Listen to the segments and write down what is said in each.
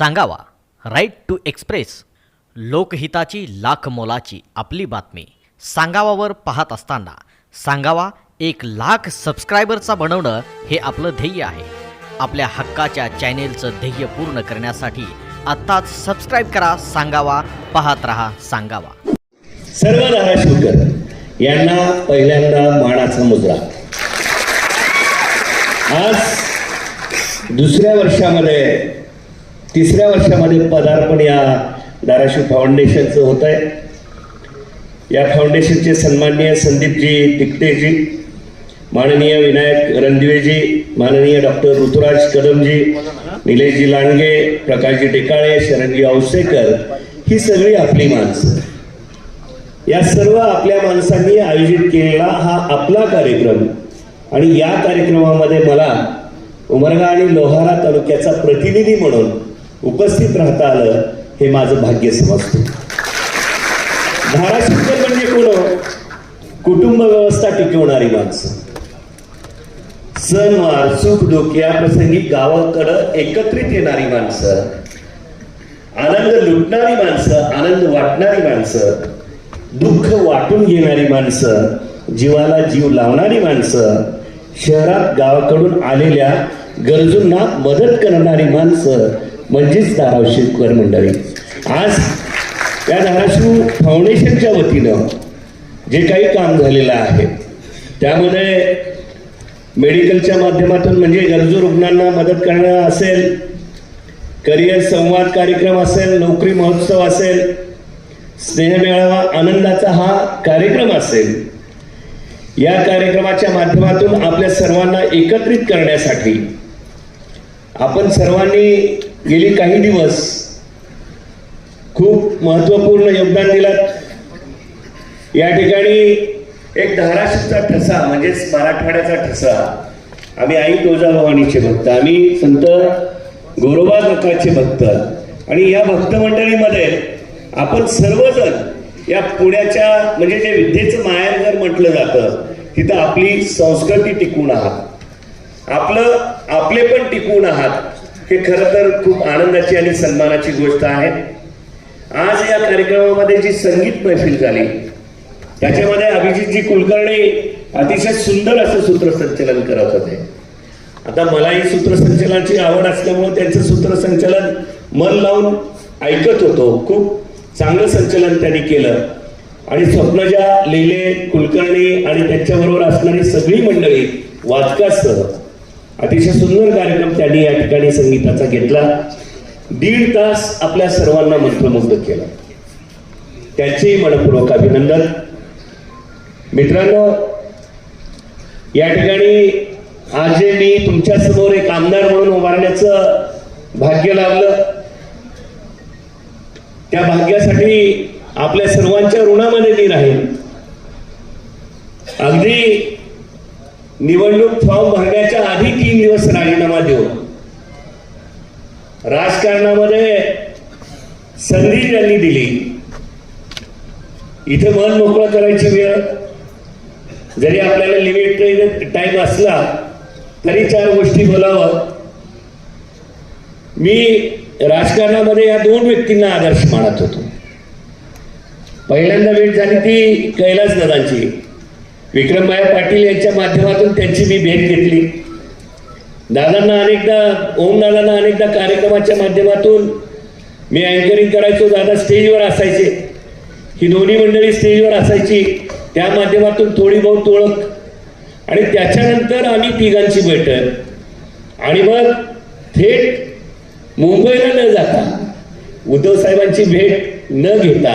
सांगावा. Right to express लोकहिताची लाख मोलाची आपली बातमी. सांगावावर पाहत असताना सांगावा एक लाख सबस्क्रायबरचा बनवणं हे आपलं ध्येय आहे. आपल्या हक्काच्या चॅनेलचं ध्येय पूर्ण करण्यासाठी आत्ताच सबस्क्राईब करा सांगावा पाहत रहा सांगावा. सर्व धाराशिवकर यांना पहिल्यांदा मानाचा मुद्रा. आज दुसऱ्या वर्षामध्ये तिसऱ्या वर्षामध्ये पदार्पण या धाराशिव फाउंडेशनचं होत आहे या फाउंडेशनचे सन्माननीय संदीपजी तिकटेजी माननीय विनायक रणदिवेजी माननीय डॉक्टर ऋतुराज कदमजी निलेशजी लांडगे प्रकाशजी टेकाळे शरणजी औसेकर ही सगळी आपली माणसं. या सर्व आपल्या माणसांनी आयोजित केलेला हा आपला कार्यक्रम. आणि या कार्यक्रमामध्ये मला उमरगा आणि लोहारा तालुक्याचा प्रतिनिधी म्हणून उपस्थित राहता आलं हे माझं भाग्य समजतो. धाराशिवकर म्हणजे कोण? कुटुंब व्यवस्था टिकवणारी माणसं. सणवार सुख दुःख या प्रसंगी गावाकडं एकत्रित येणारी माणसं. आनंद लुटणारी माणसं आनंद वाटणारी माणसं दुःख वाटून घेणारी माणसं जीवाला जीव लावणारी माणसं शहरात गावाकडून आलेल्या गरजूंना मदत करणारी माणसं म्हणजेच धाराशिवकर मंडळी. आज या धाराशिव फाउंडेशनच्या वतीनं जे काही काम झालेलं आहे त्यामध्ये मेडिकलच्या माध्यमातून म्हणजे गरजू रुग्णांना मदत करणं असेल करिअर संवाद कार्यक्रम असेल नोकरी महोत्सव असेल स्नेहमेळावा आनंदाचा हा कार्यक्रम असेल या कार्यक्रमाच्या माध्यमातून आपल्या सर्वांना एकत्रित करण्यासाठी आपण सर्वांनी गेली काही दिवस खूप महत्त्वपूर्ण योगदान दिलात या ठिकाणी एक धाराशिवचा ठसा म्हणजेच मराठवाड्याचा ठसा आम्ही आई तुळजाभवानीचे भक्त आम्ही संत गोरोबा काकाचे भक्त. आणि या भक्त मंडळीमध्ये आपण सर्वजण या पुण्याच्या म्हणजे जे विद्येचं माहेरघर म्हटलं जातं तिथं आपली संस्कृती टिकून आहात. आपलं आपले पण टिकून आहात. हे खरं तर खूप आनंदाची आणि सन्मानाची गोष्ट आहे. आज या कार्यक्रमामध्ये जी संगीत मैफिल झाली त्याच्यामध्ये अभिजितजी कुलकर्णी अतिशय सुंदर असं सूत्रसंचलन करत होते. आता मलाही सूत्रसंचलनाची आवड असल्यामुळे त्यांचं सूत्रसंचलन मन लावून ऐकत होतो. खूप चांगलं संचलन त्यांनी केलं. आणि स्वप्नजा लिहिले कुलकर्णी आणि त्यांच्याबरोबर असणारी सगळी मंडळी वाचकासह अतिशय सुंदर कार्यक्रम त्यांनी या ठिकाणी संगीताचा घेतला. दीड तास आपल्या सर्वांना मंत्रमुग्ध केला. त्यांचेही मनपूर्वक अभिनंदन. मित्रांनो या ठिकाणी आज जे मी तुमच्यासमोर एक आमदार म्हणून उभारण्याचं भाग्य लाभलं. त्या भाग्यासाठी आपल्या सर्वांच्या ऋणामध्ये मी राहील अगदी निवडणूक फॉर्म भरण्याच्या आधी तीन दिवस राजीनामा देऊन. राजकारणामध्ये संधी त्यांनी दिली. इथे मन मोकळं करायची वेळ. जरी आपल्याला लिमिटेड टाइम असला तरी चार गोष्टी बोलावं. मी राजकारणामध्ये या दोन व्यक्तींना आदर्श मानत होतो. पहिल्यांदा भेट झाली ती कैलास दादांची. विक्रमभाई पाटील यांच्या माध्यमातून त्यांची मी भेट घेतली. दादांना अनेकदा ओम दादांना अनेकदा कार्यक्रमाच्या माध्यमातून मी अँकरिंग करायचो. दादा स्टेजवर असायचे. ही दोन्ही मंडळी स्टेजवर असायची. त्या माध्यमातून थोडी बहुत ओळख. आणि त्याच्यानंतर आम्ही तिघांची बैठक. आणि मग थेट मुंबईला न जाता उद्धव साहेबांची भेट न घेता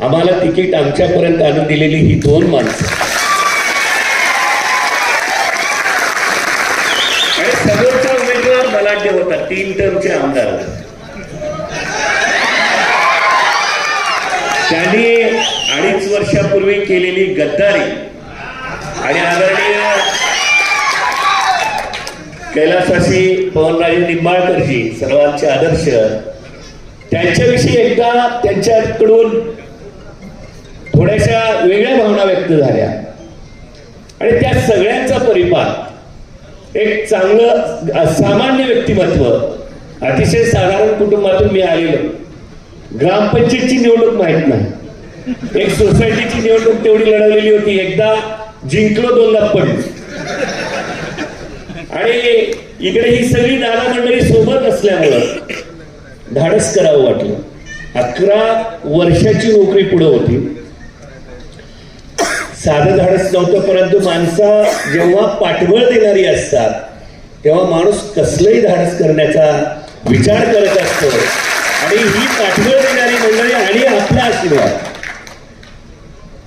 आम्हाला तिकीट आमच्यापर्यंत आणून दिलेली ही दोन माणसं आणि समोरचा उमेदवार बलाढ्य होता तीन टर्मचे आमदार. त्यांनी अडीच वर्षापूर्वी केलेली गद्दारी आणि आदरणीय कैलासवासी पवनराजे निंबाळकरजी सर्वांचे आदर्श त्यांच्याविषयी एकदा त्यांच्याकडून थोड्याशा वेगळ्या भावना व्यक्त झाल्या. आणि त्या सगळ्यांचा परिपाक एक चांगलं सामान्य व्यक्तिमत्व. अतिशय साधारण कुटुंबातून मी आलेलो. ग्रामपंचायतची निवडणूक माहीत नाही. एक सोसायटीची निवडणूक तेवढी लढवलेली होती. एकदा जिंकलो दोनदा पडलो. आणि इकडे ही सगळी दादा मंडळी सोबत असल्यामुळं धाडस करावं वाटलं. अकरा वर्षाची नोकरी पुढे होती. साधं धाडस नव्हतं परंतु माणसा जेव्हा पाठबळ देणारी असतात तेव्हा माणूस कसलंही धाडस करण्याचा विचार करत असतो. आणि ही पाठबळ देणारी मंडळी आणि आपला आशीर्वाद.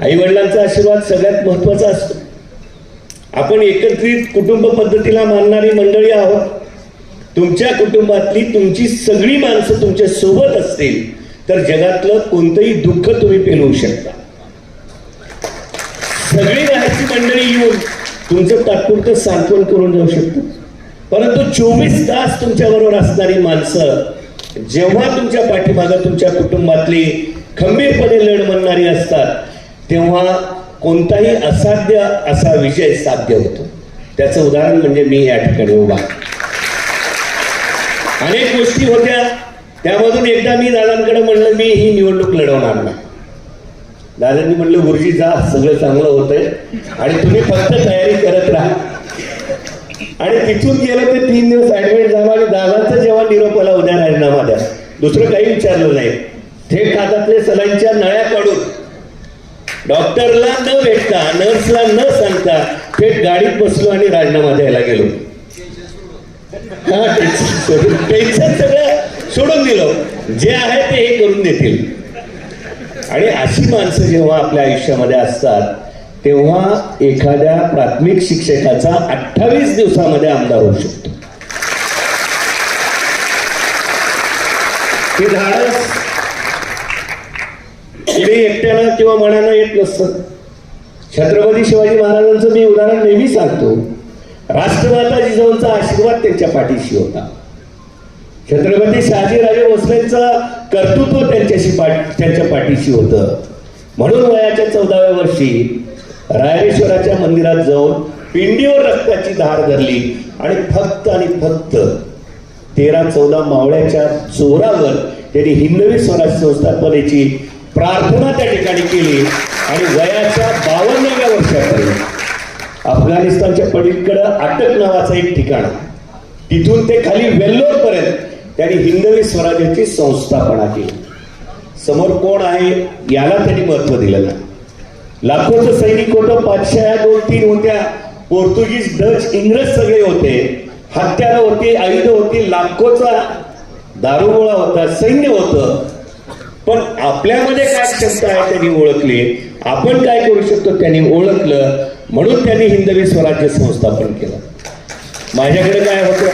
आई वडिलांचा आशीर्वाद सगळ्यात महत्त्वाचा असतो. आपण एकत्रित कुटुंब पद्धतीला मानणारी मंडळी आहोत. तुमच्या कुटुंबातली तुमची सगळी माणसं तुमच्यासोबत असतील तर जगातलं कोणतंही दुःख तुम्ही पेलवू शकता. सगळी बाहेरची मंडळी येऊन तुमचं तात्पुरतं सांत्वन करून जाऊ शकतो. परंतु चोवीस तास तुमच्या बरोबर असणारी माणसं जेव्हा तुमच्या पाठीमागा तुमच्या कुटुंबातली खंबीरपणे लढ म्हणणारी असतात तेव्हा कोणताही असाध्य असा विजय साध्य होतो. त्याचं उदाहरण म्हणजे मी या ठिकाणी उभा अनेक गोष्टी होत्या. त्यामधून एकदा मी दादांकडे म्हणलं मी ही निवडणूक लढवणार नाही. दादांनी म्हणलं गुरुजी जा सगळं चांगलं होतंय. आणि तुम्ही फक्त तयारी करत राहा. आणि तिथून गेलं ते तीन दिवस ऍडमिट झाला आणि दादाचा जेव्हा निरोप मला उद्या राजीनामा द्या. दुसरं काही विचारलं नाही. थेट हातातले सलांच्या नळ्या काढून डॉक्टरला न भेटता नर्सला न सांगता थेट गाडीत बसलो आणि राजीनामा द्यायला गेलो. हा टेन्शन सोडून टेन्शन सगळं सोडून दिलं. जे आहे ते हे करून देतील. आणि अशी माणसं जेव्हा आपल्या आयुष्यामध्ये असतात तेव्हा एखाद्या प्राथमिक शिक्षकाचा अठ्ठावीस दिवसामध्ये आमदार होऊ शकतो. हे धाडस इकडे एकट्यानं किंवा मनानं येत नसतं. छत्रपती शिवाजी महाराजांचं मी उदाहरण नेहमी सांगतो. राष्ट्रमाता जिजाऊंचा आशीर्वाद त्यांच्या पाठीशी होता. छत्रपती शहाजीराजे भोसलेंचं कर्तृत्व त्यांच्याशी पाठ त्यांच्या पाठीशी होतं म्हणून वयाच्या चौदाव्या वर्षी रायरेश्वराच्या मंदिरात जाऊन पिंडीवर रक्ताची धार धरली आणि फक्त आणि फक्त तेरा चौदा मावळ्याच्या जोरावर त्यांनी हिंदवी स्वराज्य संस्थापनेची प्रार्थना त्या ठिकाणी केली आणि वयाच्या बावन्नाव्या वर्षापर्यंत अफगाणिस्तानच्या पलीकडं अटक नावाचं एक ठिकाण आहे. तिथून ते खाली वेल्लोर पर्यंत त्यांनी हिंदवी स्वराज्याची संस्थापना केली. समोर कोण आहे याला त्यांनी महत्त्व दिलं नाही लाखोचं सैनिक होतं पाचशे दोन तीन होत्या. पोर्तुगीज डच इंग्रज सगळे होते. हत्यारं होती आयुध होती लाखोचा दारुगोळा होता सैन्य होतं. पण आपल्यामध्ये काय क्षमता आहे त्यांनी ओळखली? आपण काय करू शकतो त्यांनी ओळखलं? म्हणून त्यांनी हिंदवी स्वराज्य संस्थापन केलं. माझ्याकडे काय होतं?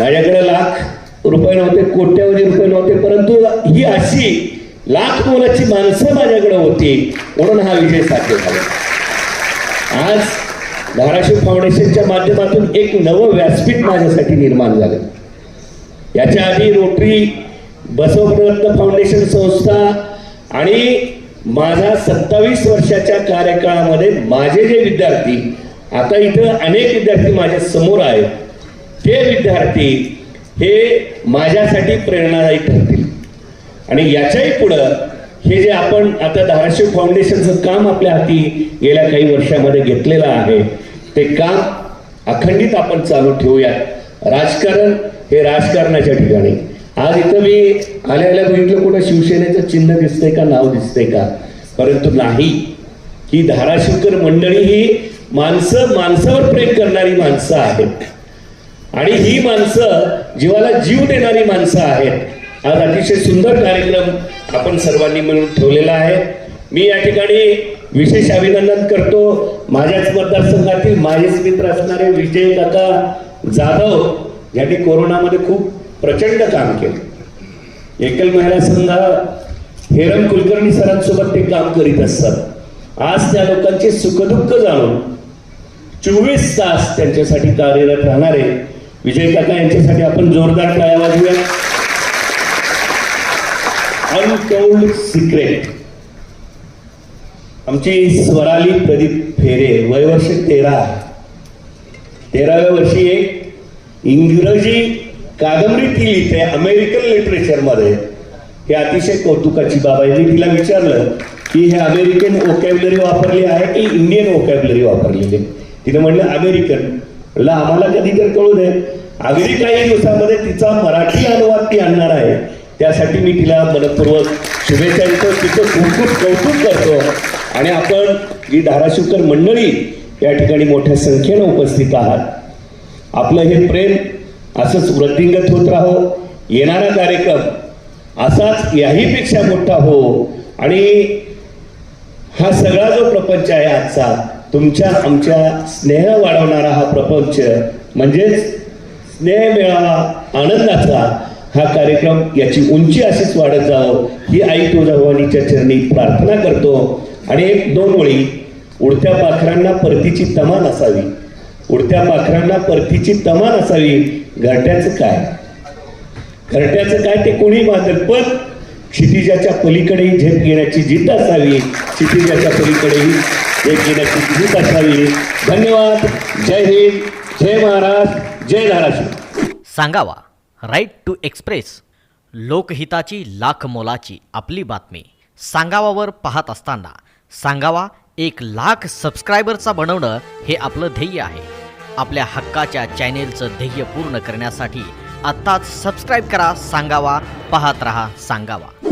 माझ्याकडे लाख रुपये नव्हते कोट्यावधी रुपये नव्हते परंतु ही अशी लाख मोलाची माणसं माझ्याकडे होती म्हणून हा विजय साध्य झाला. आज धाराशिव फाउंडेशनच्या माध्यमातून एक नवं व्यासपीठ माझ्यासाठी निर्माण झालं. याच्या आधी रोटरी बसवप्रवत्त फाउंडेशन संस्था आणि माझा सत्तावीस वर्षाच्या कार्यकाळामध्ये माझे जे विद्यार्थी आता इथं अनेक विद्यार्थी माझ्यासमोर आहेत. हे विद्यार्थी हे माझ्यासाठी प्रेरणादायी ठरतील. आणि याच्याही पुढं हे जे आपण आता धाराशिव फाउंडेशनचं काम आपल्या हाती गेल्या काही वर्षामध्ये घेतलेलं आहे ते काम अखंडित आपण चालू ठेवूयात. राजकारण हे राजकारणाच्या ठिकाणी. आज इथं मी आल्या आल्या बघितलं कुठं शिवसेनेचं चिन्ह दिसतंय का नाव दिसतंय का? परंतु नाही. ही धाराशिवकर मंडळी ही माणसं माणसावर प्रेम करणारी माणसं आहेत. आणि ही माणसं जीवाला जीव देणारी माणसं आहेत. आज अतिशय सुंदर कार्यक्रम आपण सर्वांनी मिळून ठेवलेला आहे. मी या ठिकाणी विशेष अभिनंदन करतो माझ्याच मतदारसंघातील माझेच मित्र असणारे विजय काका जाधव यांनी कोरोनामध्ये खूप प्रचंड काम केलं. एकल महिला संघ हेरम कुलकर्णी सरांसोबत ते काम करीत असतात. आज त्या लोकांचे सुखदुःख जाणून चोवीस तास त्यांच्यासाठी कार्यरत राहणारे विजय काका यांच्यासाठी आपण जोरदार टाळ्या वाजूया अनटोल्ड सिक्रेट आमची स्वराली प्रदीप फेरे वयवर्ष तेरा. तेराव्या वर्षी एक इंग्रजी कादंबरी ती लिहिते अमेरिकन लिटरेचरमध्ये हे अतिशय कौतुकाची बाब आहे. मी तिला विचारलं की हे अमेरिकन ओकॅबलरी वापरली आहे की इंडियन ओकॅबलरी वापरलेली आहे? तिने म्हणलं अमेरिकन. म्हटलं आम्हाला कधी तर कळू दे. अगदी काही दिवसामध्ये तिचा मराठी अनुवाद ती आणणार आहे. त्यासाठी मी तिला मनपूर्वक शुभेच्छा देतो. तिचं खूप खूप कौतुक करतो. आणि आपण जी धाराशिवकर मंडळी या ठिकाणी मोठ्या संख्येनं उपस्थित आहात. आपलं हे प्रेम असंच वृद्धिंगत होत राहो. येणारा कार्यक्रम असाच याहीपेक्षा मोठा हो. आणि हा सगळा जो प्रपंच आहे आजचा तुमच्या आमच्या स्नेह वाढवणारा हा प्रपंच म्हणजेच स्नेह मिळावा आनंदाचा हा कार्यक्रम याची उंची अशीच वाढत जावं ही आई तुळजाभवानीच्या चरणी प्रार्थना करतो. आणि एक दोन ओळी उडत्या पाखरांना परतीची तमान असावी. उडत्या पाखरांना परतीची तमान असावी. घरट्याचं काय? घरट्याचं काय ते कोणी बांधत पण क्षितिजाच्या पलीकडेही झेप घेण्याची जिद्द असावी. क्षितिजाच्या पलीकडेही झेप घेण्याची असावी. धन्यवाद. जय हिंद. जय महाराज जय धाराशिव. सांगावा. राईट टू एक्सप्रेस लोकहिताची लाख मोलाची आपली बातमी. सांगावावर पाहत असताना सांगावा एक लाख सबस्क्रायबरचा बनवणं हे आपलं ध्येय आहे. आपल्या हक्काच्या चॅनेलचं ध्येय पूर्ण करण्यासाठी आत्ताच सबस्क्राईब करा सांगावा पाहत रहा सांगावा.